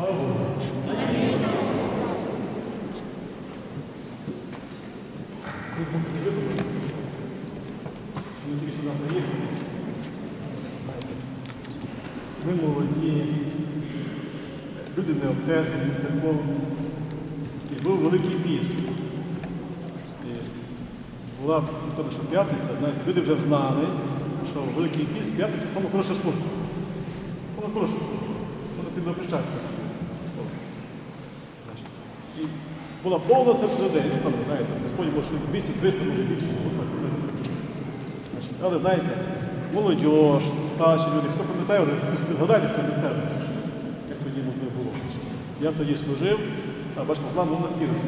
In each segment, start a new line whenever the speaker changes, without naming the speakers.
Ми молоді, люди не обтесані, церковні. І був Великий піст. Була не то, що п'ятниця, знаєте, люди вже знали, що Великий піст п'ятниця саме хороша служба. Саме хороша служба. Вона піде причастя. І була повна людей. Ну, Там, знаєте, Господь було, 200, 300, може більше. Значить, Але знаєте, молодь, старші люди, хто пам'ятає, ви собі згадайте, хто місцевий, як тоді можливо було. Я тоді служив, а бачите, план був на Кіросі.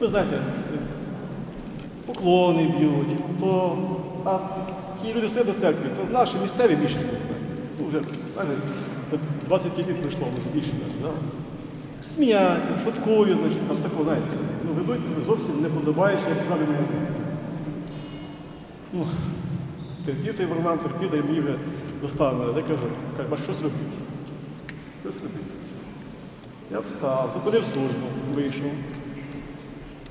Ви знаєте, поклони б'ють, то, а ті люди стоять до церкви, то наші місцеві були. Ну, вже, знаєте, 25 років прийшло, більше. Да? Сміяться, шуткують, значить, там тако, знаєте, ну, ведуть зовсім не подобаючи, як правильно. Ну, терпів той Варлам, терпів, та мені вже достав мене. Я кажу, кажу, щось робіть. Щось робіть. Я встав, зупинив службу, вийшов,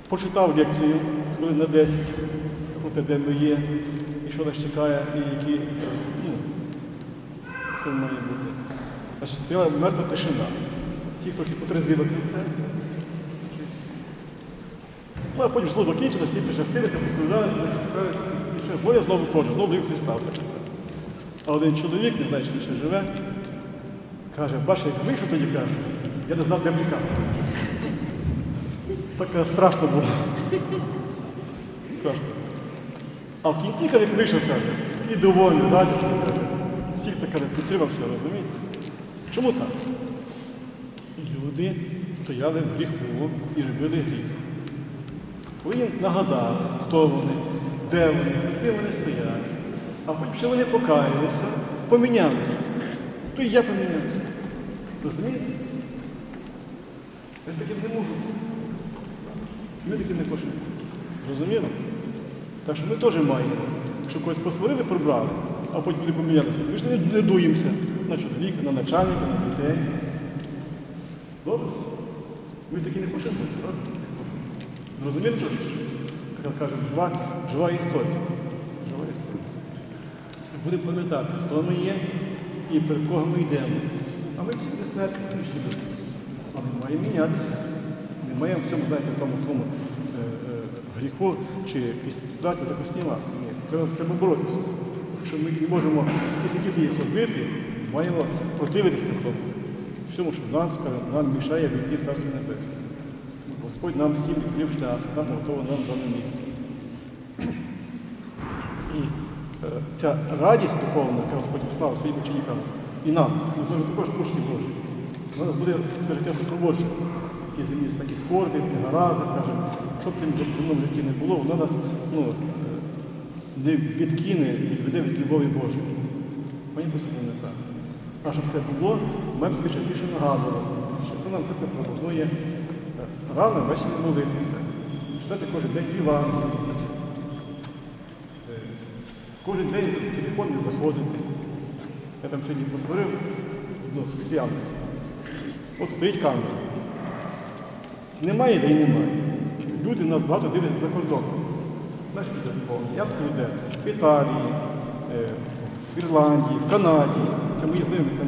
почитав лекцію хвилин на 10 про те, де ми є, і що нас чекає, і які, ну, що має бути. Значить, стояла мертва тишина. Всі, хто потрезвіли це все. Ну, а потім служба кінчилася, всі причастилися, посповідали, і ще знову я знову ходжу, знову даю Христа. А один чоловік, не знаю, чи він ще живе, каже, бачиш, як вийшов тоді каже, я не знав, де втікати. Так страшно було. Страшно. А в кінці, коли як вийшов, каже, і довольний, радісний, каже, всіх так каже, підтримався, розумієте? Чому так? Люди стояли в гріху і робили гріх. Ви їм нагадали, хто вони, де вони, де вони стоять. А потім вони покаялися, помінялися. То і я помінявся. Розумієте? Я таким не можу. Ми таким не хочемо. Зрозуміло? Так що ми теж маємо. Якщо когось посварили, прибрали, а потім люди помінялися. Ми ж не дуємося на чоловіка, на начальника, на дітей. Добре? Ми ж такі не хочемо бути, правда? Не хочемо. Зрозуміли трошечки? Так кажемо, жива, жива історія. Жива історія. Будемо пам'ятати, хто ми є і перед кого ми йдемо. А ми всі безсмертні, вічні люди. А ми маємо мінятися. Ми маємо в цьому, знаєте, в тому, тому е, е, гріху чи якісь страті закосніла. Ні, треба, треба боротися. Якщо ми не можемо сидіти і ходити, маємо противитися тому. Всьому, що нас нам мішає війти в Царство Небесне. Господь нам всім відкрив шлях, там готово нам дане місце. І е, ця радість духовна, яка Господь поставив своїм ученикам, і нам, ми з також учні Божі, вона буде все життя супроводжена. Які землі такі скорбі, негаразди, скажімо, що б тим земному житті не було, воно нас ну, е, не відкине, відведе від любові Божої. Мені просто не так. Щоб це було, ми б частіше нагадували, що хто нам це пропонує рано ввечері молитися, читати кожен день Івангелію, Е, кожен день в телефон не заходити. Я там сьогодні посварив ну, з християнкою. От стоїть камера. Немає, де й немає. Люди нас багато дивляться за кордоном. Знаєш. Я б де? В Італії, е, в Ірландії, в Канаді. Це мої знайомі там.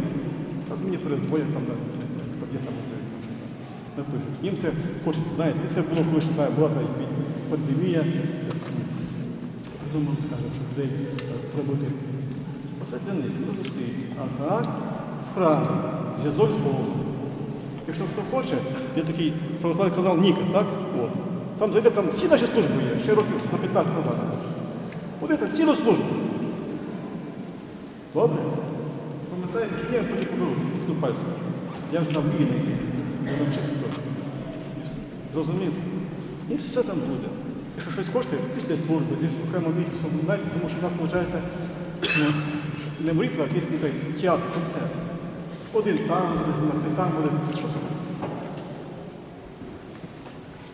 Зараз мені перезвонять там, там там, напишуть. Їм це хочеться, знаєте, це було коли та, була та пандемія. Придумали, скажімо, що людей е, треба посадь для них, люди стоїть. А так, в храмі, зв'язок з Богом. Якщо хто хоче, є такий православний канал Ніка, так? От. Там зайде, там всі наші служби є, ще років за 15 назад. Буде там цілу службу. Добре? Пам'ятаєте, чи ні, я тоді поберу, ткну пальцем. Я ж нам вмію знайти. Я навчився теж. І. Зрозумів? І все там буде. Якщо щось хочете, після служби, десь окремо місяцем дайте, тому що в нас виходить ну, не молитва, а якийсь не той театр, концерт. Один там буде знімати, там буде знімати. Що?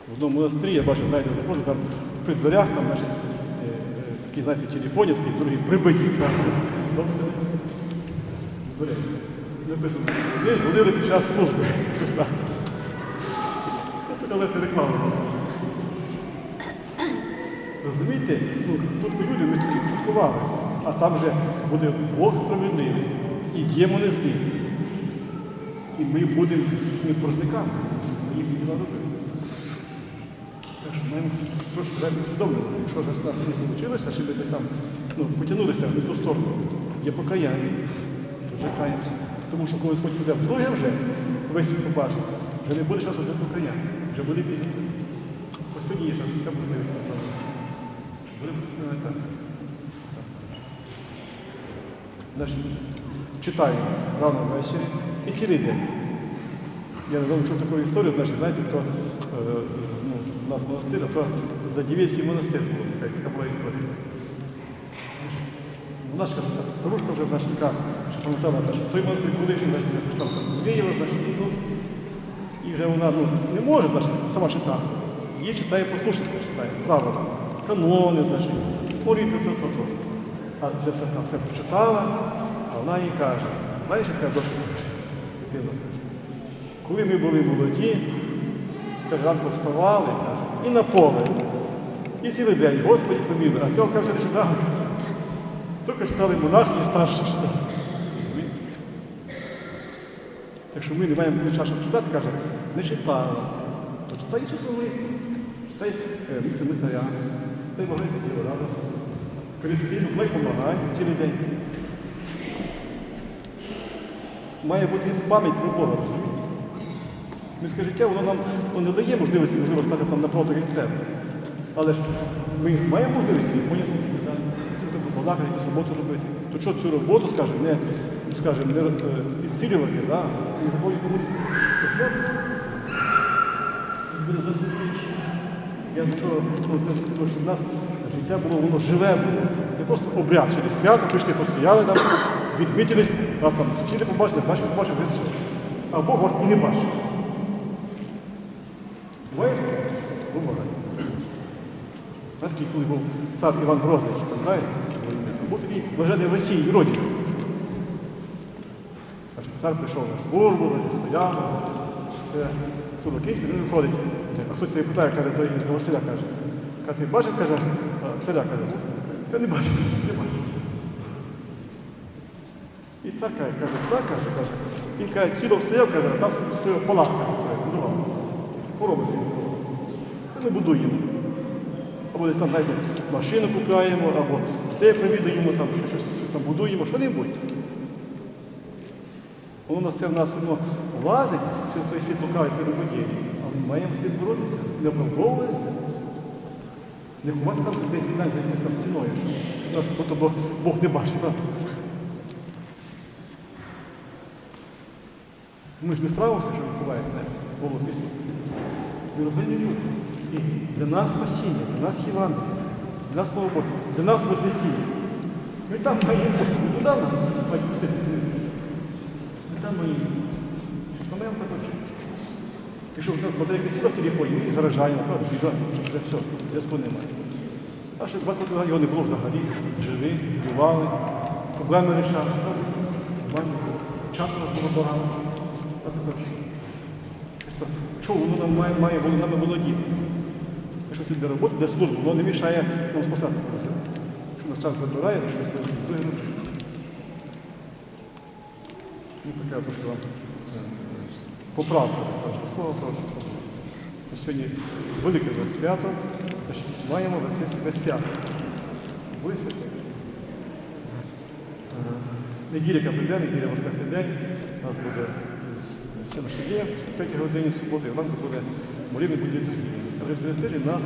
В одному монастирі я бачив, знаєте, заходжу, там при дверях, там, значить, е, е, такі, знаєте, телефоні, такі дорогі, прибиті цвяхи. Написано, ми дзвонили під час служби. Це така легка реклама. Розумієте? Ну, тут ми люди, ми тільки пошуткували. А там же буде Бог справедливий. І діємо не з. І ми будемо їхніми боржниками, тому що ми їх діла робили. Так що маємо трошки усвідомлювати. Якщо ж нас не вийшло, що ми десь там ну, потягнулися в ту сторону, є покаяння, вже каємося. Тому що коли Господь піде вдруге вже, весь світ побачить, вже не буде часу для покаяння, вже буде пізно. Ось сьогодні є час, ця можливість. Щоб Буде працювати так. Значить, читаємо рано ввечері і цілий день. Я не чув таку історію, значить, знаєте, хто е, ну, у нас монастир, а то за Дівецький монастир була така, така була історія. Така старушка вже наша така, що пам'ятала, що той монастир колишній, значить, там з значить, ну, і вже вона ну, не може значить, сама читати. Її читає послушниця, читає, правила, канони, значить, молитви то, то, то. А вже все там все прочитала, а вона їй каже, знаєш, яка дошка дитина каже. Коли ми були молоді, каже, ранку вставали каже, і на поле. І цілий день, Господі поміли, а цього каже, не читали. Читали монахи і старші читали. Розумієте? Якщо ми не маємо часу читати, каже, не читала, то читай Ісуса молитву, читай е, місце митаря, читай Богородиця Діва радость. Крістину, плей помагай цілий день. Має бути пам'ять про Бога, розумієте? Міське життя воно нам ну, не дає можливості, можливо, стати там напроти як треба. Але ж ми маємо можливість телефоні сидіти, да? побалакати, якусь роботу робити. То що цю роботу, скажімо, не, скажімо, не е, підсилювати, да? не забувати помолитися. Тож можна. І буде зовсім інше. Я до чого це скажу, щоб в нас життя було, воно живе було. Не просто обряд, десь свято, прийшли, постояли там, відмітились, вас там сусіди побачили, бачили, побачили, вже все. А Бог вас і не бачить. Буває? Буває. Знаєте, коли був цар Іван Грозний, пам'ятаєте? Був такий блажений Васій, родик. Аж цар прийшов на службу, вже стояв, все. Хто на Київський, він виходить. А хтось тебе питає, каже, до, до Василя каже. Каже, ти бачив, каже, царя каже. Я не бачив, не бачив. І цар каже, каже, так, каже, каже. Він каже, цілом стояв, каже, а там стояв палац, каже, стояв, будувався. Хвороби будував. Це ми будуємо. Або десь там, знаєте, машину купляємо, або дітей привідуємо, там, щось, щось, щось там будуємо, що-небудь. Воно це в нас воно влазить, через той світ лукавий перебудів. А ми маємо тим боротися, не оправдовуватися. Не ховати там десь знаєте, за якоюсь там стіною, що, що нас будто Бог, Бог не бачить. правда? Ми ж не справимося, що ховає, Бог пісню. Ми розумні люди. І для нас спасіння, для нас Євангелія, для Слово Боже, для нас Вознесіння. Ми там маємо. Не нас мають пустити. Ми там маємо. Що ж ми маємо так вчити? Якщо в нас батарейка сіла в телефоні, ми заражаємо, правда, біжаємо, вже, все, зв'язку немає. А ще 20 років його не було взагалі. Живі, будували, проблеми рішали? Нормально. Часу у нас було багато. Тепер що? Що воно нам має, має нами володіти? Це для роботи, для служби, воно не мішає нам спасатися. Якщо нас час забирає, то щось не виграти. Ну, таке трошки вам поправка. Слово прошу, ми сьогодні велике свято, значить, маємо вести себе свято. Ви святі. Е, Неділя, прийде, неділя Воскресний день, у нас буде все наше діє в 5 годині в ранку буде молівний буде літургія. А вже через тиждень нас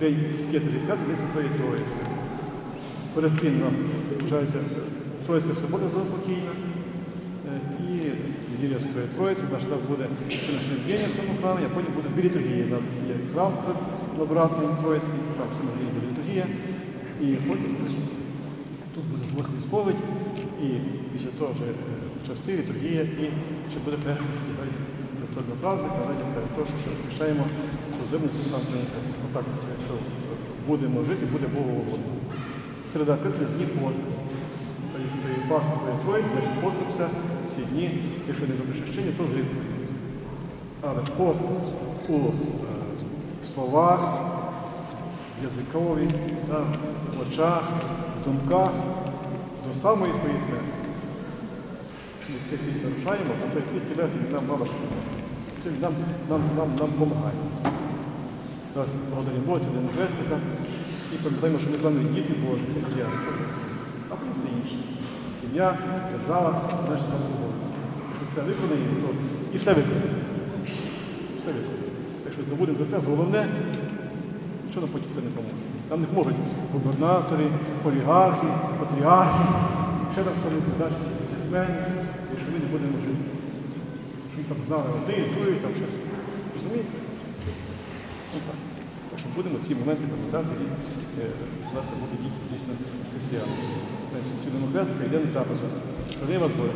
день 5 10 день Святої Троїці. Перед тим у нас вважається Троїцька субота заупокійна. Е, І неділя Святої Троїці, наш нас буде сьогоднішнє день в цьому храмі, а потім буде дві літургії. У нас є храм надвратний Троїцький, там в цьому дні буде літургія. І потім тут буде восьмий сповідь, і після того вже е, часи, літургія, і ще буде хрещення Престольного праздника, раді скаже, то, що освящаємо яку там принесе. Отак, якщо будемо жити, буде Богу угодно. Середа 30 днів посту. Пасху своєї троїці, значить постимося ці дні, якщо не добре хрещення, то з. Але пост у е, словах, язикові, в очах, думках до самої своєї смерті. Ми цей піст нарушаємо, то піст іде, нам мало нам, нам, нам, нам допомагає. Зараз благодаримо Бога, цього хрестика і пам'ятаємо, що ми з вами діти Божі, християни. А потім все інше. Сім'я, держава, наші вами обов'язки. Якщо це виконаємо, то і все виконаємо. Все виконаємо. Якщо забудемо за це, головне, що нам потім це не поможе. Нам не поможуть губернатори, олігархи, патріархи, ще там хто-небудь, наші бізнесмени, якщо ми не будемо жити. Що там знали одні, другі, там ще. Розумієте? Ну, так. Що будемо ці моменти пам'ятати і е, старатися бути діти дійсно християни. Значить, свідомо хрестика, йдемо на трапезу. Коли вас буде,